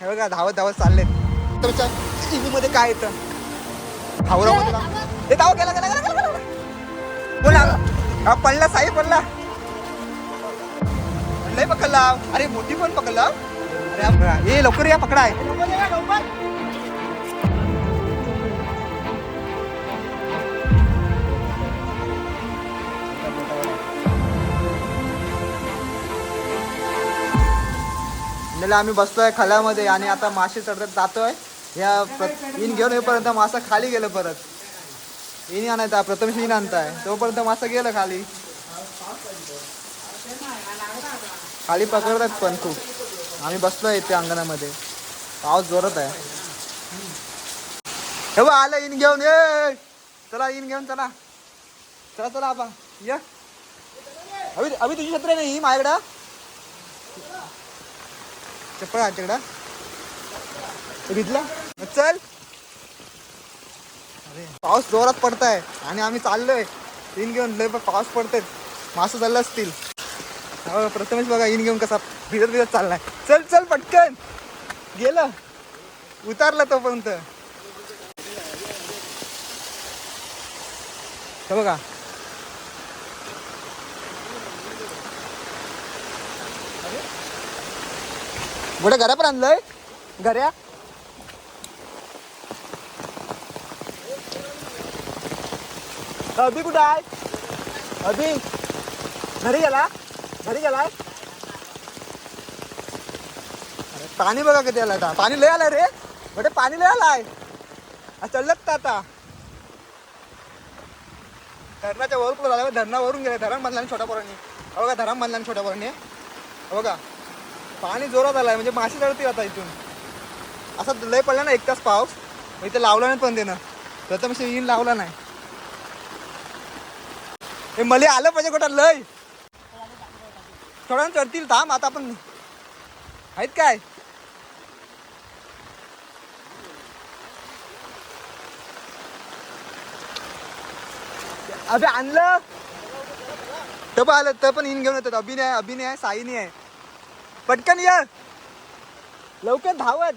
हे बघा धावत धावत चालले तर टीव्ही मध्ये काय येतं? हावरामध्ये धाव- धाव गेला गेला गेला गेला बोला. पडला साई पडला. लय पकडला. अरे मोठी पण पकडला. अरे हा- लवकर या पकडाय नेला आम्ही बसतोय खल्यामध्ये आणि आता मासे चढत जातोय. या इन घेऊन येईपर्यंत मासा खाली गेलं परत. इन आणायचा प्रथम इन आणताय. तोपर्यंत मासा गेलं खाली. खाली पकडतात पण खूप. आम्ही बसलोय इथे अंगणामध्ये. पाऊस जोरत आहे. हे बघ आलं इन घेऊन. ये चला इन घेऊन चला. चला चला आपण या. अभि अभि तुझी छत्री नाही माझ्याकडं? चप्पल आमच्याकडं भिजला चल. अरे पाऊस जोरात पडताय आणि आम्ही चाललोय. इन घेऊन लय पण पाऊस पडतोय. मासं चाललं असतील. हो प्रथमेश बघा इन घेऊन कसा भिजत भिजत चाललाय. चल चल पटकन. गेलं. उतारला तोपर्यंत. बघा. कुठे घरा पण आणलंय. घऱ्या अभि कुठं आहे? अभि घरी गेला? घरी गेलाय? पाणी बघा किती आलं आता. पाणी लय आलं रे. म्हणजे पाणी लय आलाय. चल आता? धरणाच्या वर कुठं झालं धरणावरून गेले धरण बांधला छोट्या पोरांनी. बघा धरण बांधला छोट्या पोरांनी. बघा. पाणी जोरात आलाय म्हणजे मासे चढतील आता इथून. असा लय पडला ना एक तास पाऊस. मग इथे लावला नाही पण देणं. प्रथम इन लावला नाही. हे मले आलं पाहिजे कुठं लय. थोडा चढतील थांब आता आपण आहेत काय? अभि आणलं. तर आलं तर पण इन घेऊन येतात. अभिनय अभिनय आहे साईनी आहे. पटकन ये. लवकर धावत.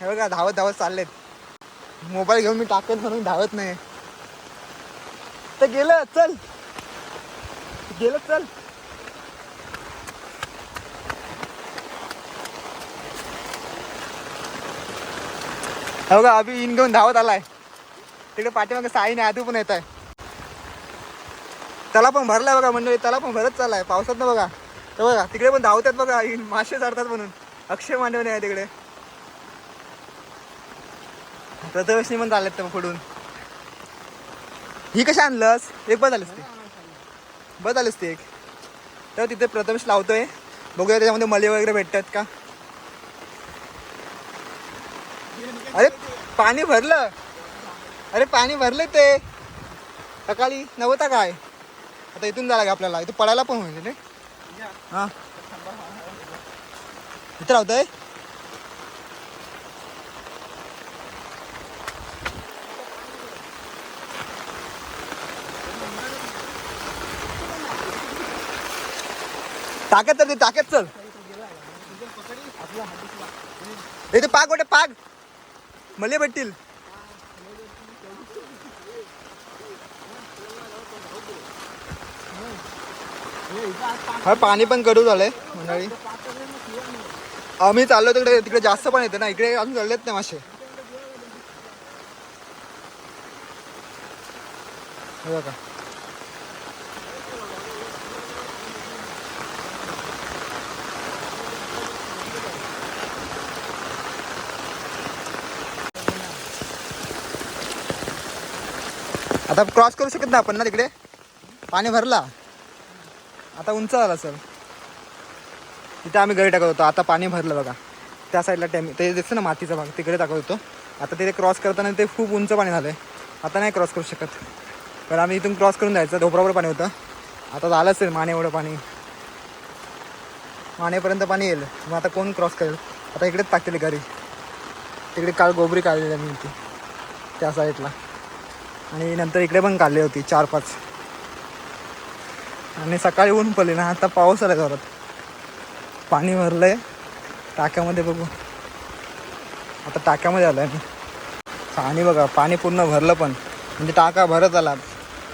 हे बघा धावत धावत चाललेत. मोबाईल घेऊन मी टाकत म्हणून धावत नाही. तर गेलं चल. गेलं चल. हे बघा अभि इन घेऊन धावत आलाय. तिकडे पाठीमागे साईने आधी पण येत आहे त्याला पण भरला बघा म्हणजे त्याला पण भरत चाललाय. पावसात ना बघा. तर बघा तिकडे पण धावतात बघा. मासे चढतात म्हणून. अक्षय मांडवणे आहे तिकडे. प्रथमेशनी पण चाललेत तर पुढून. ही कशी आणलंस? एक बस आलीस ते बस आलीस ते एक. तर तिथे प्रथमेश लावतोय. बघूया त्याच्यामध्ये मले वगैरे भेटतात का? अरे पाणी भरलं. अरे पाणी भरलं ते. सकाळी नव्हता काय? आता इथून जायला आपल्याला. इथं पडायला पण होईल रे. इथं राहतोय? टाकत चल ते टाकत चल. इथे पाग वाटे पाग मले भेटतील. हा पाणी पण कडू झालंय मंडळी. आम्ही चाललो तिकडे तिकडे जास्त पण येते ना इकडे अजून चाललेत नाही मासे. का आता क्रॉस करू शकत ना आपण ना तिकडे? पाणी भरला. आता उंच झाला सर. तिथे आम्ही घरी टाकत होतो. आता पाणी भरलं बघा. त्या साईडला टॅमी ते दिसतं ना मातीचा भाग. तिकडे टाकत होतो. आता तिथे क्रॉस करताना ते खूप उंच पाणी झालं आहे आता नाही क्रॉस करू शकत. पण आम्ही इथून क्रॉस करून जायचं. ढोपरावर पाणी होतं. आता झालं असेल माने एवढं पाणी. मानेपर्यंत पाणी येईल. मग आता कोण क्रॉस करेल? आता इकडेच टाकतील घरी. तिकडे काल गोबरी काढलेली मी होती त्या साईडला आणि नंतर इकडे पण काढली होती चार पाच. आणि सकाळी ऊन पडले ना आता पाऊस आला घरात पाणी भरलंय. टाक्यामध्ये बघू. आता टाक्यामध्ये आलोय मी पाणी बघा पाणी पूर्ण भरलं पण. म्हणजे टाका भरत आला.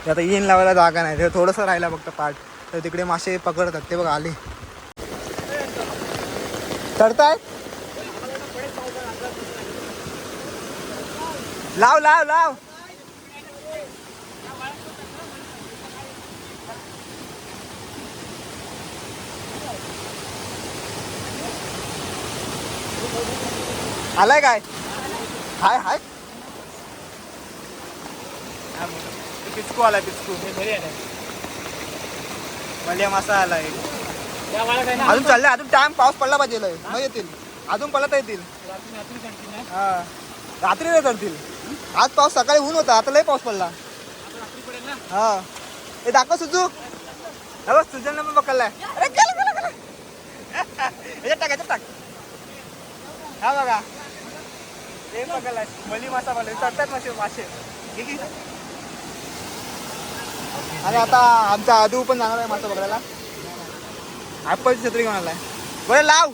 ते आता इन लावायला जागा नाही. ते थोडंसं राहिला फक्त पाठ. तर तिकडे मासे पकडतात. ते बघा आले. चढताय? लाव लाव लाव. आलाय काय? हाय हाय. पिचकू आलाय पिचकू. मलिया मासा आलाय. अजून चाललंय अजून टाइम पाऊस पडला पाहिजे लय. मग येतील. अजून पडला येतील. हा. रात्री नाही चढतील. आज पाऊस सकाळी ऊन होता आता लय पाऊस पडला. हा. हे दाखव सुजू. हे बघ सुजन पण पकडलाय. अरे गेलं गेलं गेलं. याच्यात टाक याच्यात टाक. हा बघा. ते बघायला मली मासा पकडलाय चढतात मासे मासे. की. आणि आता आमचा आदू पण जाणार आहे मासा बघायला. ॲपलची छत्री घेऊन आलाय. बरं लाव.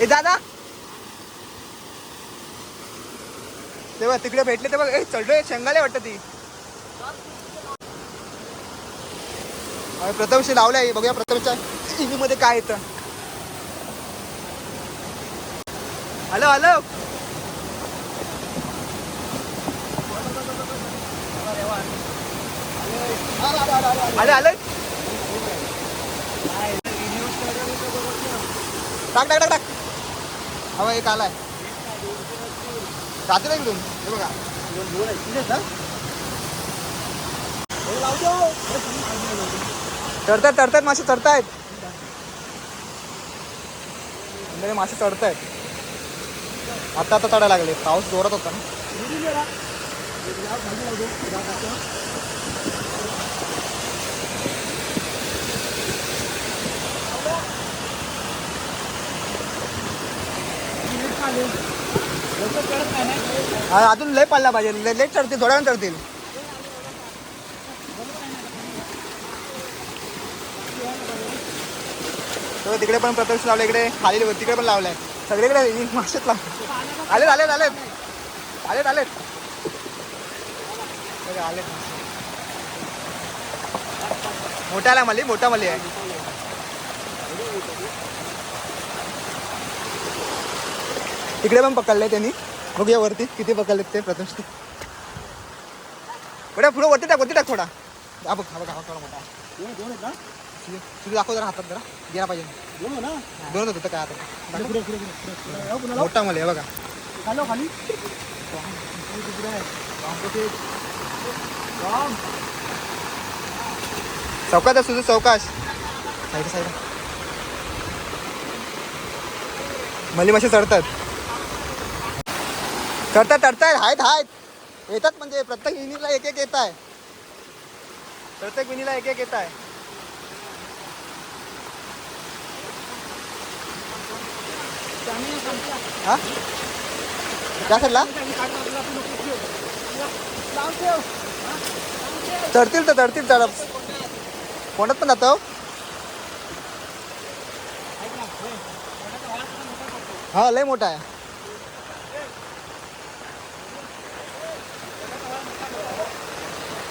ए दादा तेव्हा तिकडे भेटले ते बघ ए चढलोय शेंगाले वाटतं ती. अरे प्रथमशी लावल्या. बघूया प्रथमच्या मध्ये काय येतं. हॅलो हॅलो आले आले टाक टाक टाक टाक हवा एक आलाय. जाते नाही दोन हे बघा. चढतात चढतात मासे चढतायत. मासे चढतायत. आता आता चढायला लागले. पाऊस जोरात होता ना. हा, अजून लय पडला पाहिजे. लय लेट चढतील थोड्या वेळ चढतील. हो, तिकडे पण प्रत्यक्ष लावले इकडे. खाली तिकडे पण लावलाय. सगळीकडे मासेच लावलं आलेत आलेत आलेत. आलेत आलेत. बघा, आलेत. मोठा आला मली मोठा मली आहे. तिकडे पण पकडलंय त्यांनी. बघूया वरती किती पकडलेत ते प्रथम बड्या पुढे वरती टाक वरती टाक थोडा. हा बघ हा बघ हा बघ, थोडा मोठा. तुझे दाखव जरा हातात जरा. गेला पाहिजे. दोन होतं काय आता? मोठा मला आहे बघा चौकाश तुझं चौकाश. साईड साईड मली मासे चढतात. चढतात चढतायत आहेत आहेत येतात म्हणजे प्रत्येक विनीला एक एक येत आहे. प्रत्येक विनीला एक एक येत आहे. हा? काय साईडला चढतील तर चढतील चढ कोणत पण जातो? हा लय मोठा आहे.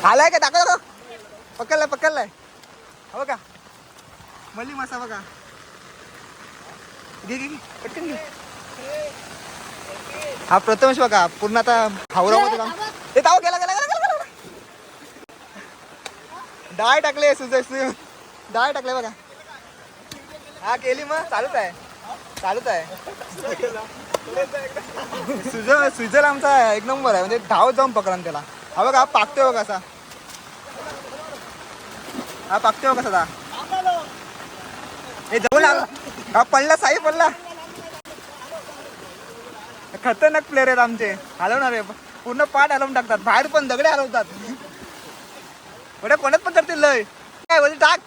आलाय का? दाखव दाखव. पकडलाय पकडलाय. हो का मल्ली मासा बघा. घे घे. पटकन घे. हा प्रथमेश बघा पूर्ण आता हावरामध्ये काम ते ताव गेला गेला गेला गेला, डाळ टाकले सुजय सुज डाळ टाकले बघा. हा केली मग चालूच आहे. चालूच आहे. सुजल सुजल आमचा एक नंबर आहे म्हणजे धाव जाऊन पकडा त्याला. हा बघा हा पाकतोय बघा असा. हा पाकतोय बघा सदा. हे जवळ आला. हा पडला साई पडला. खतरनाक प्लेअर आहेत आमचे. हलवणार आहे. पूर्ण पाठ हलवून टाकतात. बाहेर पण दगडे हलवतात. बड्या कोणात पण करतील लय. काय बोलते टाक.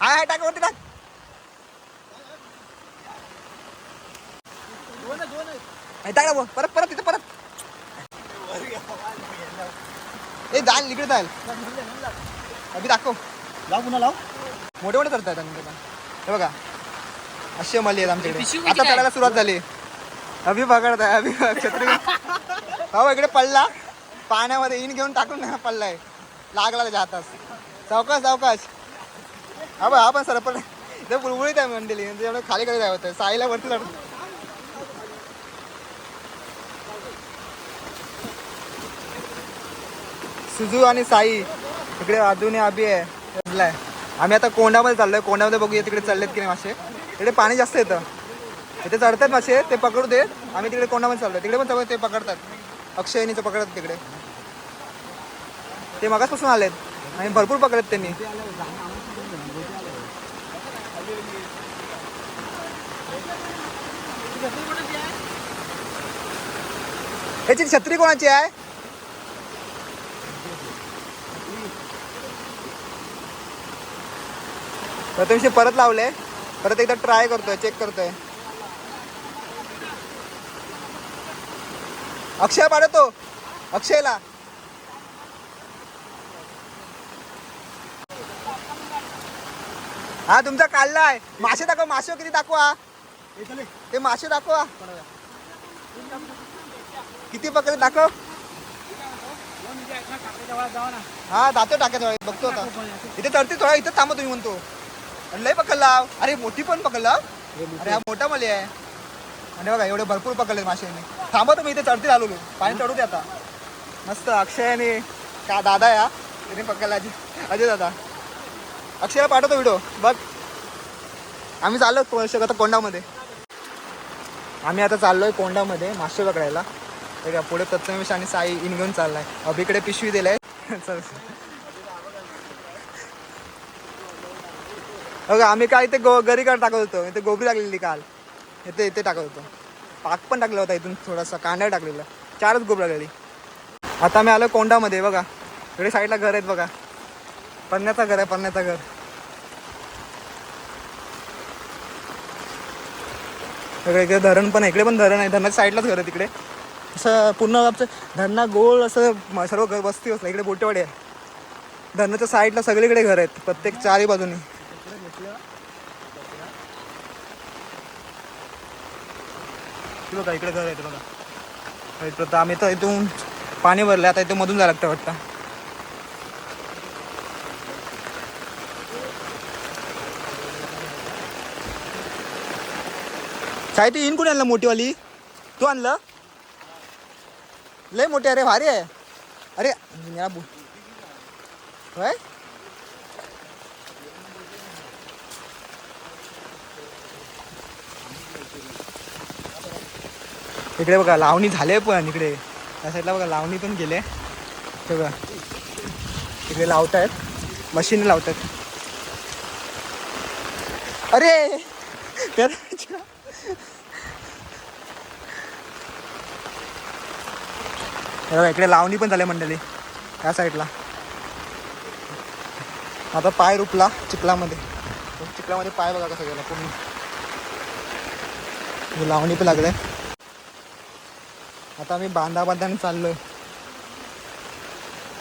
हाय हाय टाक वरती टाक. हे. परत परत तिथे परत. ए जाल इकडे जाल अभि दाखव. लाव पुन्हा लाव. मोठे मोठे करतायत आम्ही. हे बघा. असे मली आहेत आमच्याकडे. आता चढायला सुरुवात झाली. अभि पकडत आहे अभि छत्री हो इकडे पडला. पाण्यामध्ये इन घेऊन टाकून नाही पडलाय. लागला त्याच्या हातात. सावकाश सावकाश हा बा हा पण सरपण इथे बुळबुळीत आहे मंडळी म्हणजे त्याच्यामुळे खाली खाली जाय होतं साईला वरती चढ सुजू आणि साई इकडे अजूनही अभि आहे. आम्ही आता कोंडामध्ये चाललोय. कोंडामध्ये बघूया तिकडे चाललेत की नाही मासे. इकडे पाणी जास्त येतं. इथे चढतात मासे ते पकडू देत आम्ही तिकडे कोंडामध्ये चाललोय. तिकडे पण ते पकडतात. अक्षयनीचं पकडतात तिकडे. ते मगासपासून आलेत. आणि भरपूर पकडत त्यांनी. याची छत्री कोणाची आहे? प्रथमशी परत लावले. परत एकदा ट्राय करतोय चेक करतोय. अक्षय पाडतो अक्षयला. हा तुमचा काढलाय मासे दाखवा मासे किती दाखवा? ते मासे दाखवा. किती पकडे दाखव. हा जातो टाकायचा बघतो आता. इथे चढते थोडा इथं थांबा तुम्ही म्हणतो. लय पकडला. अरे मोठी पण पकडला. अरे हा मोठा मले आहे. आणि बघा एवढे भरपूर पकडले माशांनी. थांबा तुम्ही इथे चढते आलो पाणी चढू दे आता. मस्त अक्षय आणि का दादा या. त्याने पकडला अजय. अजय दादा. अक्षयला पाठवतो व्हिडिओ बघ. आम्ही चाललो को- आता कोंडामध्ये. आम्ही आता चाललोय कोंडामध्ये मासे पकडायला. का पुढे तत्समेश आणि साई इन घेऊन चाललाय. अभिकडे पिशवी दिलाय. चल. बघा आम्ही काय इथे गो गरी काढ टाकत होतो. इथे गोबरी लागलेली काल. इथे इथे टाकत होतो. पाक पण टाकला होता इथून थोडासा कांदा टाकलेला. चारच गोबरी लागलेली आता आम्ही आलो कोंडामध्ये बघा. इकडे साईडला घर आहेत बघा. पन्नाचं घर आहे पन्नाचं घर. सगळं इकडे धरण पण आहे. इकडे पण धरण आहे. धरणाच्या साईडलाच घर आहे तिकडे असं पूर्ण आमचं धरणा गोल असं सर्व घर वस्ती असलं इकडे बोटेवाडी आहे. धरणाच्या साईडला सगळीकडे घर आहेत. प्रत्येक चारही बाजूनी. हे बघा इकडे घर आहेत बघा. इकडं तर आम्ही तर इथून पाणी भरलं आता इथं मधून जायला लागतं वाटतं. काय ते इन कुणी आणलं मोठीवाली? तू आणलं? लय मोठी अरे भारी आहे. अरे मेरा बु होय? इकडे बघा लावणी झाले पण इकडे. त्या साईडला बघा लावणी पण गेले. ते बघा. इकडे लावतायत. मशीन लावतात अरे! तर बघा इकडे लावणी पण झाले मंडळी. त्या साईडला आता पाय रुपला चिखलामध्ये. चिखलामध्ये पाय बघा कसा गेला पूर्ण लावणी पण लागले आता आम्ही बांधा बांधाने चाललोय.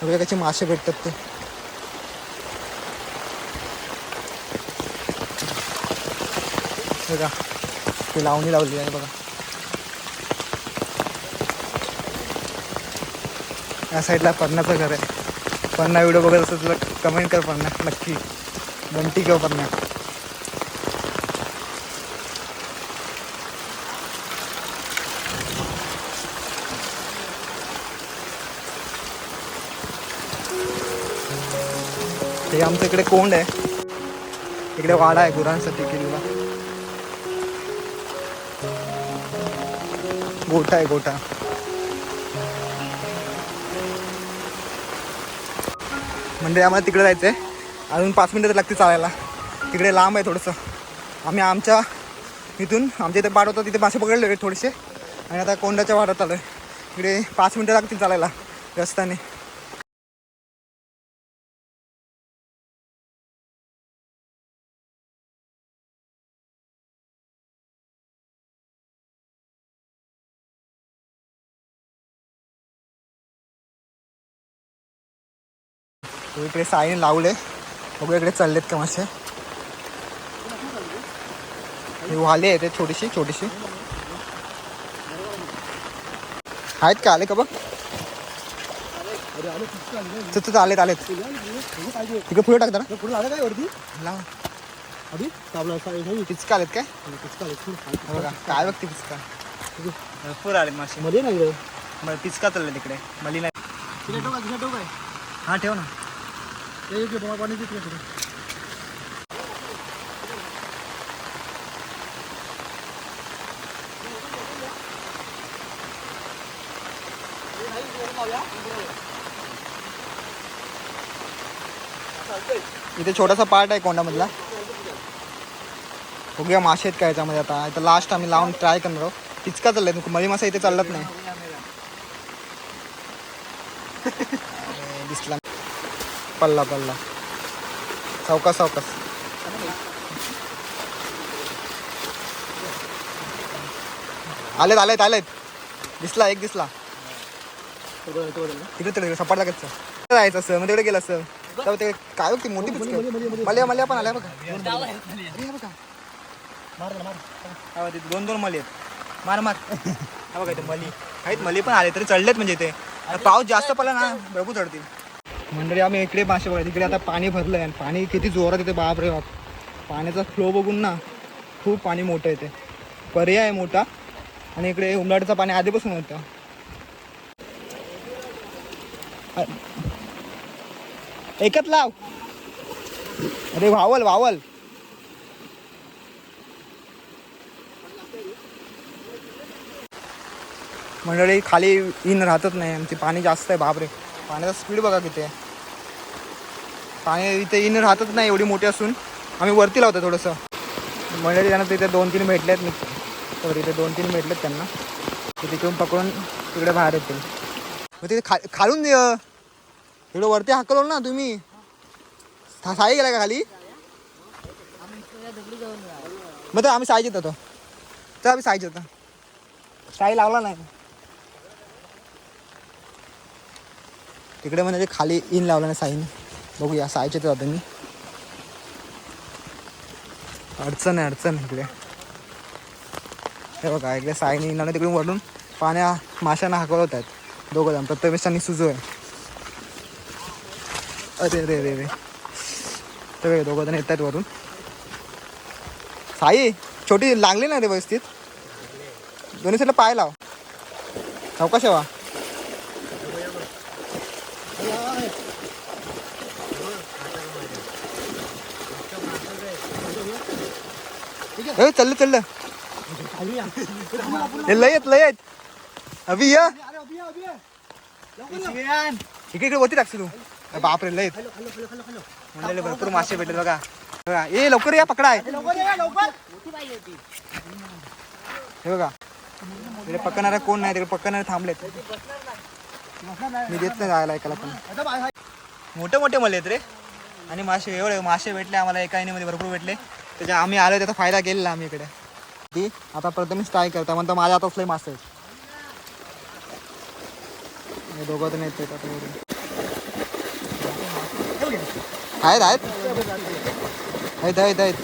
बघा कसे मासे भेटतात ते. बघा ते लावणी लावली आहे बघा. या साईडला पन्नाचं घर आहे. पन्ना व्हिडिओ बघत असं तुला कमेंट कर पन्ना नक्की. बंटी किंवा पन्ना आमचं इकडे कोंड आहे. इकडे वाडा आहे गुरांसाठी किल्ला. गोठा आहे गोठा. म्हणजे आम्हाला तिकडे जायचं आहे अजून पाच मिनटं तर लागते चालायला. तिकडे लांब आहे थोडंसं. आम्ही आमच्या इथून आमच्या इथे पाठ होतं तिथे मासे पकडले थोडेसे. आणि आता कोंडाच्या वाढत आलो आहे इकडे पाच मिनटं लागतील चालायला रस्त्याने. इकडे साईने लावले. बघू इकडे चाललेत का मासे. ही वाली आहे ते छोटीशी छोटीशी. आहेत का? आले का बघ. च- आलेत आलेत. तिकडे पुढे टाकता ना? पुढे आलं काय वरती? लाव. अभि? पिचका आलेत काय? हे बघा काय बघते पिचका? भरपूर आलेत मासे. मध्ये नाही पिचका चालले तिकडे. मली नाही. तिथे तिथे हा ठेव ना. ते बोमा पाणी इथे छोटासा पार्ट आहे कोंडामधला. बघूया मासे आहेत काय याच्यामध्ये आता. इथं लास्ट आम्ही लावून ट्राय करणार आहोत. पिचका चाललाय. मळी मासा इथे चालत नाही. पल्ला पल्ला. सावकाश सावकाश आलेत आलेत आलेत. दिसला एक दिसला. तिकडे तिकडे सपाट लागायचं जायचं असं मग तिकडे गेलं असं तेव्हा ते काय होती मोठी पिचकी? मल्या मल्या पण आल्या बघा. अरे बघा. मार दोन दोन मली आहेत. मार मार. हा बघा इथे मली. आहेत मली पण आले तरी चढलेत म्हणजे आता पाऊस जास्त पडला ना बघू चढतील. मंडळी आम्ही इकडे मासे बघा तिकडे आता पाणी भरलं आहे आणि पाणी किती जोरात येते बाप रे बाप. पाण्याचा फ्लो बघून ना खूप पाणी मोठं येते पर्याय आहे मोठा. आणि इकडे उमराटीचं पाणी आधीपासून होतं. एकच लाव. अरे वावल वावल. मंडळी खाली इन राहतच नाही आमची पाणी जास्त आहे बापरे. पाण्याचा स्पीड बघा किती आहे. पाणी इथे इन राहतच नाही एवढी मोठी असून. आम्ही वरती लावतो थोडंसं. म्हणजे त्यांना तिथे दोन तीन भेटलेत. मी तर इथे दोन तीन भेटलेत त्यांना. ते तिकडून पकडून तिकडे बाहेर येतील. मग तिथे खा खालून दे तिकडे वरती हाकलो ना तुम्ही. साई गेला का खाली? मग तर आम्ही साईच येतो तर आम्ही साईच येतो साई लावला नाही. तिकडे म्हणजे ते खाली इन लावलं नाही साईन बघूया साईच्या जातो मी. अडचण आहे अडचण इकडे. हे बघा इकडे साईन इन लावलं तिकडून वरून पाण्या माशांना हाकवत आहेत. दोघं जण प्रथमेश आणि सुजू आहे. अरे रे रे रे. सगळे दोघं जण येत आहेत वरून. साई छोटी लागली ना रे व्यवस्थित? दोन्ही साईडला पाय लाव. चौकाशेवा ए चाललं चाललं हे लय येत लय येत अभि या. इकडे इकडे वरती टाकशील तू बापरे लय म्हणलेले भरपूर मासे भेटले बघा. बघा ए लवकर या पकडा. आहे लवकर ये लवकर. हे बघा. तिकडे पकडणारा कोण नाही तिकडे पकडणारे थांबलेत. मी देत नाही जायला ऐकायला पण. मोठे मोठे मले आहेत रे. आणि मासे एवढे मासे भेटले आम्हाला एका मध्ये भरपूर भेटले. त्याच्या आम्ही आलो त्याचा फायदा केलेला आम्ही इकडे. ती आता प्रथमेश ट्राय करता म्हणतो माझ्या हातात असले मासे दोघं तर नाहीत आहेत आहेत आहेत. आहेत आहेत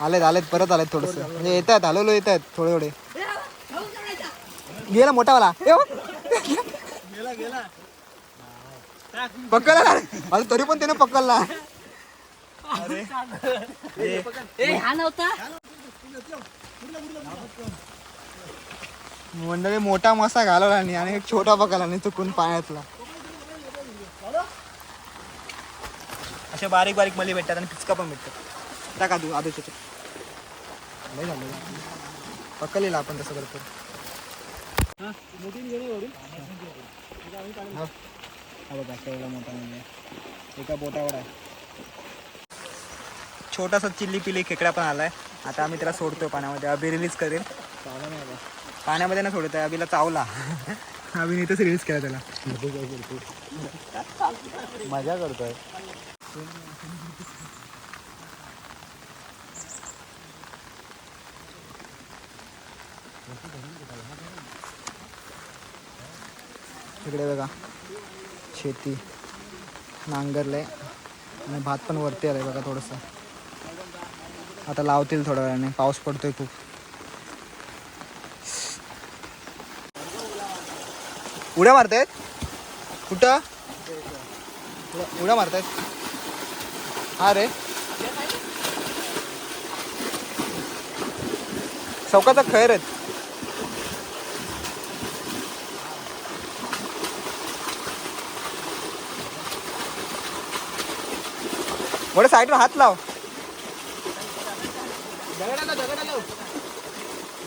आलेत आलेत परत आलेत थोडस. म्हणजे येत आहेत हलवलो येत आहेत थोडे थोडे. गेला मोठावाला. ए गेला गेला पकडला. अरे तरी पण त्याने पकडला. हा नव्हता? मंडळी मोठा मासा घालवला नाही आणि एक छोटा पकडला नाही चुकून पाण्यातला अशा बारीक बारीक मली भेटतात आणि पिचका पण भेटतात. टाका तू लय झालं. पकडलेला आपण तसं करतो. हा. हा बघा केवढा मोठा म्हणजे एका बोटावर आहे. छोटासा चिल्ली पिली खेकडा पण आलाय. आता आम्ही त्याला सोडतोय पाण्यामध्ये. अभि रिलीज करेल. पाण्यामध्ये ना सोडतोय अभिला चावला. अभिने इथंच रिलीज केला त्याला. मजा करतोय. इकडे बघा. शेती. नांगरलंय. आणि भात पण वरती आलंय बघा थोडंसं. आता लावतील थोड्या वेळाने. पाऊस पडतोय खूप. उड्या मारतायत? कुठं? उड्या- मारतायत. हा रे. चौकाचा खैर आहेत. वडे साईडला हात लाव. आलो दगड आलो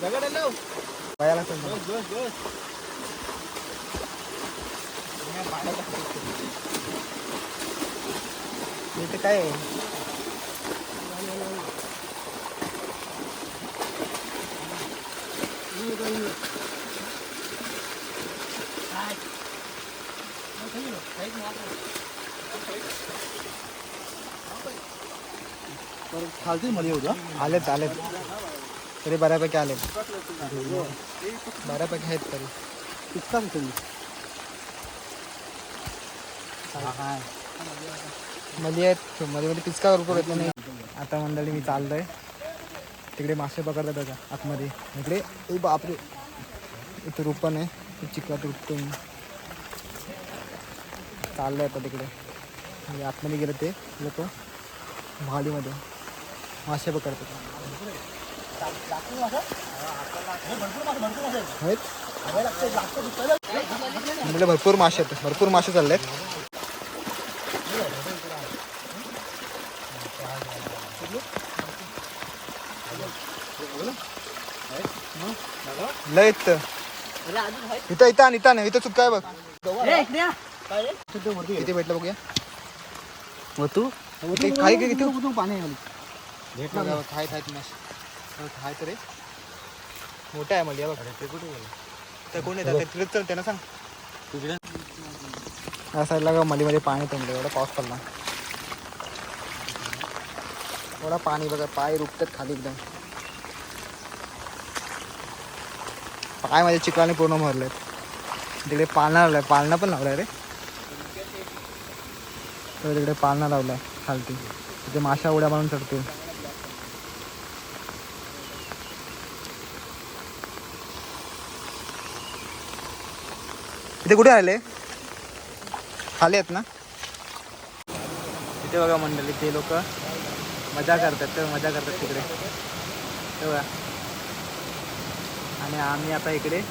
दगड आलो पायाला. बस बस बस. इथे काय आहे? खालती मध्ये होता आलेत आलेत तरी बऱ्यापैकी आलेत बऱ्यापैकी आहेत तरी। इतका तुम्ही मध्ये आहेत मध्ये मध्ये पिचका भरपूर येतो नाही। आता मंडळी मी चाललोय तिकडे मासे पकडतात बघा आतमध्ये इकडे ए बापरे इथे रुपण आहे ते चिकलात रुपतो मी चाललोय आता तिकडे। म्हणजे आतमध्ये गेलं ते। लोक मासे पकडतात म्हणजे भरपूर मासे आहेत भरपूर मासे चालले आहेत लय आहेत तर. अरे अजून आहे. इथं इथं आण, इथं. इथं चुक काय बघ. किती भेटलं बघूया मग तू इथे खाई का किती पाणी भेटलं का खाय खाय मासे खाय तर रे. मोठा आहे मला बघ. ते कुठे तर कोण येतात ते तिथेच चलते ना सांग. या साईडला का मलीमध्ये पाणी तुंबलं एवढा पाऊस पडला. एवढा पाणी बघा पाय रुपतात खाली एकदम. पाय माझ्या चिखलाने पूर्ण भरलेत. तिकडे पाळणा लावलाय पाळणा पण लावलाय रे. तिकडे पाळणा लावलाय खालती. तिथे माशा उड्या मारून चढतील. इथे कुठे आले खाली आहेत ना? इथे बघा मंडळी ते लोक मजा करतात तर मजा करतात तिकडे. ते बघा. आणि आम्ही आता इकडे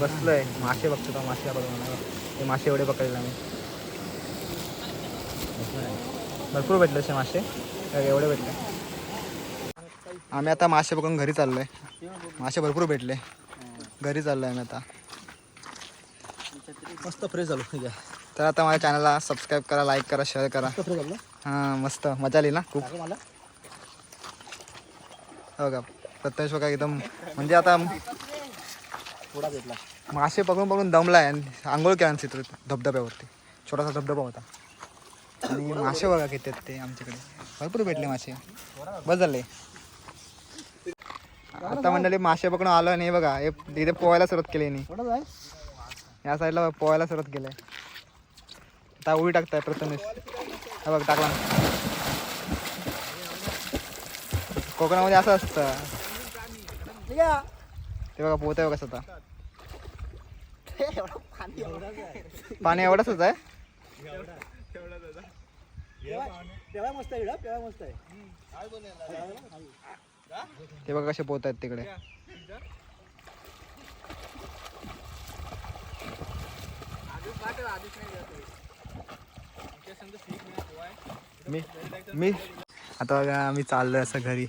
बसलोय. मासे बघतो का? मासे बघा ते मासे एवढे पकडले आम्ही. भरपूर भेटले असे मासे. एवढे भेटले. आम्ही आता मासे पकडून घरी चाललोय. मासे भरपूर भेटले. घरी चाललोय आम्ही आता. मस्त फ्रेश झालो. तर आता माझ्या चॅनलला सबस्क्राईब करा लाईक करा शेअर करा. मस्त फ्रेश झालो हां मस्त. मजा आली ना? खूप. मला. हो का? प्रत्यक्ष बघा एकदम. म्हणजे आता थोडा भेटला. मासे पकडून पकडून दमलाय आणि आंघोळ केला तिथं धबधब्यावरती. छोटासा धबधबा होता. आणि मासे बघा किती आहेत ते आमच्याकडे. भरपूर भेटले मासे बस झाले. आता मंडळी मासे पकडून आलो आणि हे बघा हे इथे पोहायला सुरुवात केली जाय या साईडला पोहायला सुरुवात केलंय आता उडी टाकताय प्रथमेश. हा बघ टाकला. कोकणामध्ये असं असतं. आहे ते बघा पोहत आहे बघा स्वतः. पाणी एवढंच आहे? आहे मस्त आहे. ते बघा कसे पोहत आहेत तिकडे. मी मी. आता बघा आम्ही चाललोय असं घरी.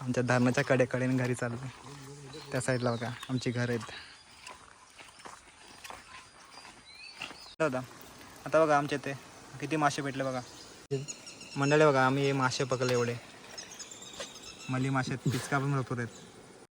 आमच्या धरणाच्या कडेकडे घरी चाललोय. त्या साईडला बघा आमची घर आहेत. दादा आता बघा आमच्या इथे किती मासे भेटले बघा. मंडळी बघा आम्ही हे मासे पकडले एवढे. मली मासे पिचका पण भरपूर आहेत.